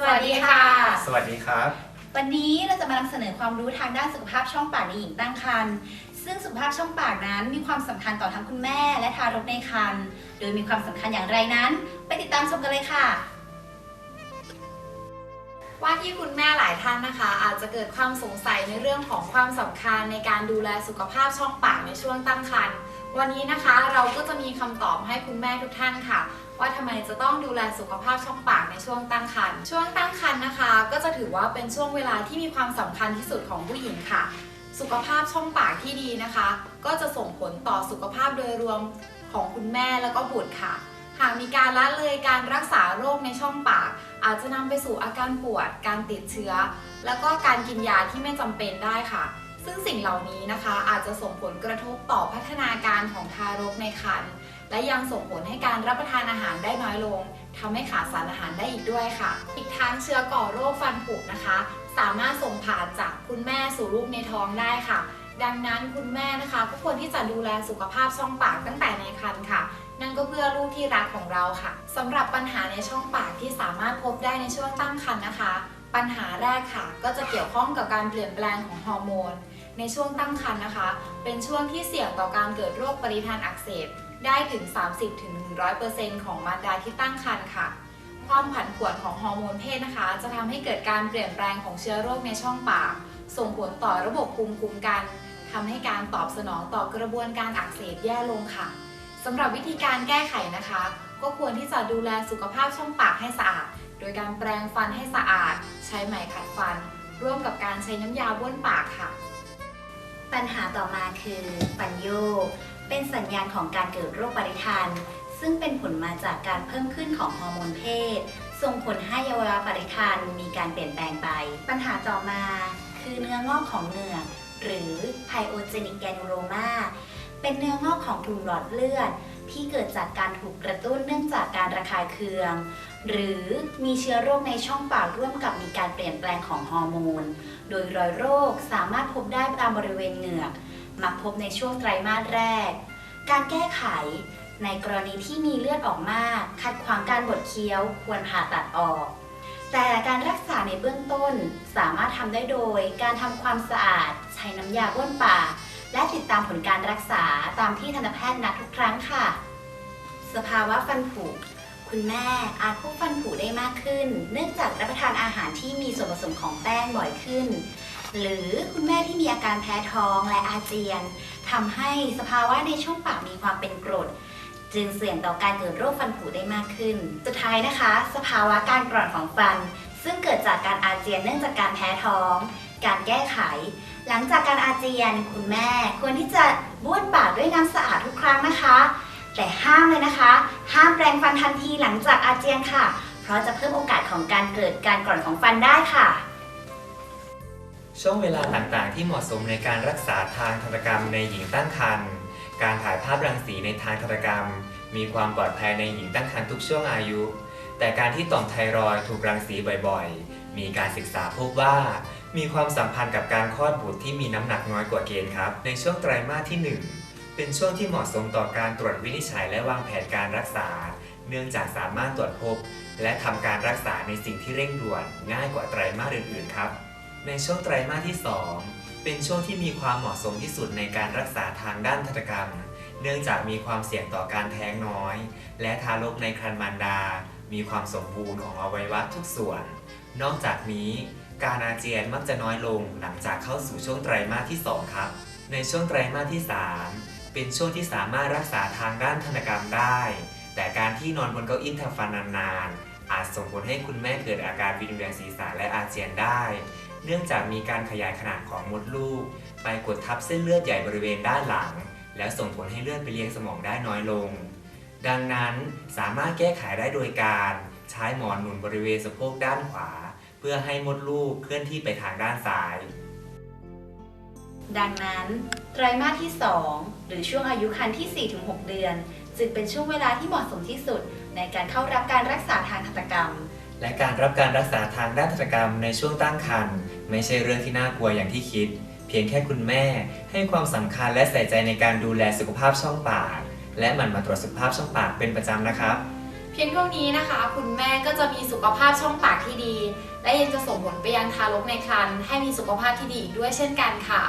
วัสดีค่ะ สวัสดีครับ วันนี้เราจะมานำเสนอความรู้ทางด้านสุขภาพช่องปากในหญิงตั้งครรภ์ซึ่งสุขภาพช่องปากนั้นมีความสำคัญต่อทั้งคุณแม่และทารกในครรภ์โดยมีความสำคัญอย่างไรนั้น ไปติดตามชมกันเลยค่ะ ว่าที่คุณแม่หลายท่านนะคะ อาจจะเกิดความสงสัยในเรื่องของความสำคัญในการดูแลสุขภาพช่องปากในช่วงตั้งครรภ์วันนี้นะคะเราก็จะมีคำตอบให้คุณแม่ทุกท่านค่ะ ว่าทำไมจะต้องดูแลสุขภาพช่องปากในช่วงตั้งครรภ์ช่วงตั้งครรภ์นะคะ ก็จะถือว่าเป็นช่วงเวลาที่มีความสำคัญที่สุดของผู้หญิงค่ะ สุขภาพช่องปากที่ดีนะคะ ก็จะส่งผลต่อสุขภาพโดยรวมของคุณแม่แล้วก็บุตรค่ะ หากมีการละเลยการรักษาโรคในช่องปาก อาจจะนำไปสู่อาการปวด การติดเชื้อ แล้วก็การกินยาที่ไม่จำเป็นได้ค่ะ ซึ่งสิ่งเหล่านี้นะคะอาจจะส่งผลกระทบต่อพัฒนาการของทารกในครรภ์และยังส่งผลให้การรับประทานอาหารได้น้อยลงทำให้ขาดสารอาหารได้อีกด้วยค่ะ อีกทั้งเชื้อก่อโรคฟันผุนะคะ สามารถส่งผ่านจากคุณแม่สู่ลูกในท้องได้ค่ะ ดังนั้นคุณแม่นะคะก็ควรที่จะดูแลสุขภาพช่องปากตั้งแต่ในครรภ์ค่ะ นั่นก็เพื่อลูกที่รักของเราค่ะสำหรับปัญหาในช่องปากที่สามารถพบได้ในช่วงตั้งครรภ์นะคะ ปัญหาแรกค่ะ ก็จะเกี่ยวข้องกับการเปลี่ยนแปลงของฮอร์โมน ในช่วงตั้งครรภ์นะคะ เป็นช่วงที่เสี่ยงต่อการเกิดโรคปริทานอักเสบได้ถึง 30-100%ของมารดาที่ตั้งครรภ์ค่ะ ความผันผวนของฮอร์โมนเพศนะคะ จะทำให้เกิดการเปลี่ยนแปลงของเชื้อโรคในช่องปาก ส่งผลต่อระบบภูมิคุ้มกันทำให้การตอบสนองต่อกระบวนการอักเสบแย่ลงค่ะ สำหรับวิธีการแก้ไขนะคะ ก็ควรที่จะดูแลสุขภาพช่องปากให้สะอาด โดยการแปรงฟันให้สะอาด ใช้ไหมขัดฟัน ร่วมกับการใช้น้ำยาบ้วนปากค่ะ ปัญหาต่อมาคือปัญโยก เป็นสัญญาณของการเกิดโรคปริทานซึ่งเป็นผลมาจากการเพิ่มขึ้นของฮอร์โมนเพศ ส่งผลให้อวัยวะปริทานมีการเปลี่ยนแปลงไป ปัญหาต่อมาคือเนื้องอกของเหงือกหรือ pyogenic granuloma เป็นเนื้องอกของกลุ่มหลอดเลือด ที่เกิดจากการถูกกระตุ้นเนื่องจากการระคายเคือง หรือมีเชื้อโรคในช่องปากร่วมกับมีการเปลี่ยนแปลงของฮอร์โมน โดยรอยโรคสามารถพบได้ตามบริเวณเหงือก มักพบในช่วงไตรมาสแรก การแก้ไข ในกรณีที่มีเลือดออกมาก ขัดขวางการบดเคี้ยว ควรผ่าตัดออกแต่การรักษาในเบื้องต้นสามารถทำได้โดย การทำความสะอาด ใช้น้ำยาบ้วนปาก และติดตามผลการรักษา ตามที่ทันตแพทย์นัดทุกครั้งค่ะ สภาวะฟันผุ คุณแม่อาจพบฟันผุได้มากขึ้น เนื่องจากรับประทานอาหารที่มีส่วนผสมของแป้งบ่อยขึ้น หรือคุณแม่ที่มีอาการแพ้ท้องและอาเจียนทำให้สภาวะในช่องปากมีความเป็นกรดจึงเสี่ยงต่อการเกิดโรคฟันผุได้มากขึ้น สุดท้ายนะคะ สภาวะการกร่อนของฟัน ซึ่งเกิดจากการอาเจียนเนื่องจากการแพ้ท้อง การแก้ไข หลังจากการอาเจียนคุณแม่ควรที่จะบ้วนปากด้วยน้ำสะอาดทุกครั้งนะคะ แต่ห้ามเลยนะคะ ห้ามแปรงฟันทันทีหลังจากอาเจียนค่ะ เพราะจะเพิ่มโอกาสของการเกิดการกร่อนของฟันได้ค่ะ ช่วงเวลาต่างๆ ที่เหมาะสมในการรักษาทางทันตกรรมในหญิงตั้งครรภ์การถ่ายภาพรังสีในทางทันตกรรม มีความปลอดภัยในหญิงตั้งครรภ์ทุกช่วงอายุ แต่การที่ต่อมไทรอยด์ถูกรังสีบ่อยๆ มีการศึกษาพบว่า มีความสัมพันธ์กับการคลอดบุตรที่มีน้ำหนักน้อยกว่าเกณฑ์ครับ ในช่วงไตรมาสที่ 1 เป็นช่วงที่เหมาะสมต่อการตรวจวินิจฉัยและวางแผนการรักษา เนื่องจากสามารถตรวจพบ และทำการรักษาในสิ่งที่เร่งด่วนง่ายกว่าไตรมาสอื่นๆครับ ในช่วงไตรมาสที่ 2 เป็นช่วงที่มีความเหมาะสมที่สุดในการรักษาทางด้านทันตกรรม เนื่องจากมีความเสี่ยงต่อการแท้งน้อย และทารกในครรภ์มารดา มีความสมบูรณ์ของอวัยวะทุกส่วน นอกจากนี้การอาเจียนมักจะน้อยลงหลังจากเข้าสู่ช่วงไตรมาสที่ 2 ครับ ในช่วงไตรมาสที่ 3 เป็นช่วงที่สามารถรักษาทางด้านทันกรรมได้ แต่การที่นอนบนเก้าอี้ทำฟันนานๆ อาจส่งผลให้คุณแม่เกิดอาการวิงเวียนศีรษะและอาเจียนได้ เนื่องจากมีการขยายขนาดของมดลูก ไปกดทับเส้นเลือดใหญ่บริเวณด้านหลัง แล้วส่งผลให้เลือดไปเลี้ยงสมองได้น้อยลง ดังนั้นสามารถแก้ไขได้โดยการ ใช้หมอนหนุนบริเวณสะโพกด้านขวา เพื่อให้มดลูกเคลื่อนที่ไปทางด้านซ้าย ดังนั้น ไตรมาสที่ 2 หรือช่วงอายุครรภ์ที่ 4-6 เดือน จึงเป็นช่วงเวลาที่เหมาะสมที่สุด ในการเข้ารับการรักษาทางทันตกรรม และการรับการรักษาทางด้านทันตกรรมในช่วงตั้งครรภ์ไม่ใช่เรื่องที่น่ากลัวอย่างที่คิด เพียงแค่คุณแม่ให้ความสำคัญและใส่ใจในการดูแลสุขภาพช่องปากและหมั่นมาตรวจสุขภาพช่องปากเป็นประจำนะครับ เพียงเท่านี้นะคะ คุณแม่ก็จะมีสุขภาพช่องปากที่ดี และยังจะส่งผลไปยังทารกในครรภ์ให้มีสุขภาพที่ดีอีกด้วยเช่นกันค่ะ